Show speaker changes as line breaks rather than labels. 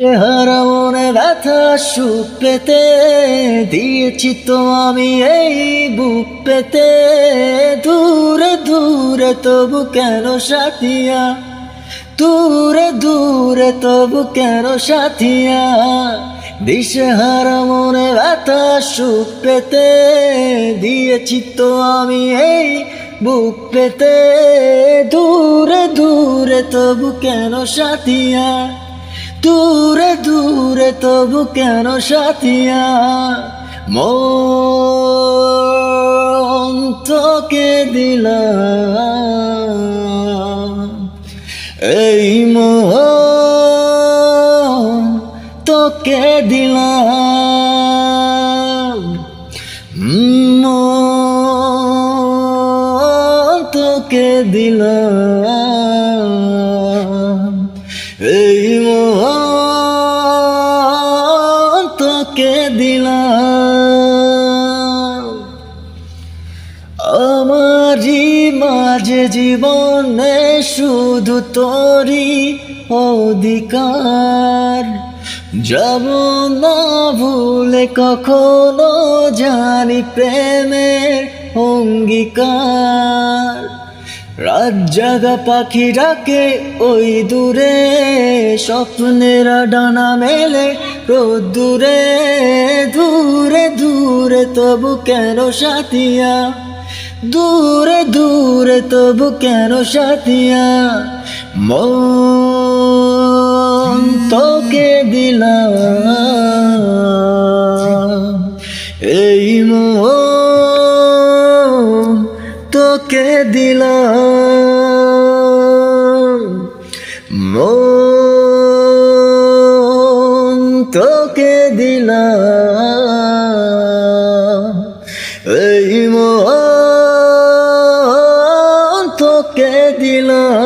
চেহারা মনে ব্যথা সুখ পেতে, দিয়েছি তো আমি এই বুক পেতে। দূরে দূরে তবু কেন সাথিয়া? দূরে দূরে তবু কেন সাথিয়া? দিশেহারা মনে ব্যথা সুখ পেতে, দিয়েছি তো আমি এই বুক পেতে। দূরে দূরে তবু কেন সাথিয়া? দূরে দূরে, তবু কেন সাথিয়া? মন তোকে দিলাম। এই মন তোকে দিলাম। তোকে দিলাম। এই মন আমারই মাঝে জীবনে শুধু তোরই অধিকার। যাব না ভুলে কখনো জানি প্রেমের অঙ্গীকার। রাত জাগা পাখি ডাকে ওই দূরে, স্বপ্নেরা ডানা মেলে রোদ্দুরে দূরে। দূরে তবু কেন সাথিয়া? দূরে দূরে তবু কেন সাথিয়া? মন তোকে দিলাম। এই মন তোকে দিলাম। মন তোকে দিলাম। এই মন তোকে দিলাম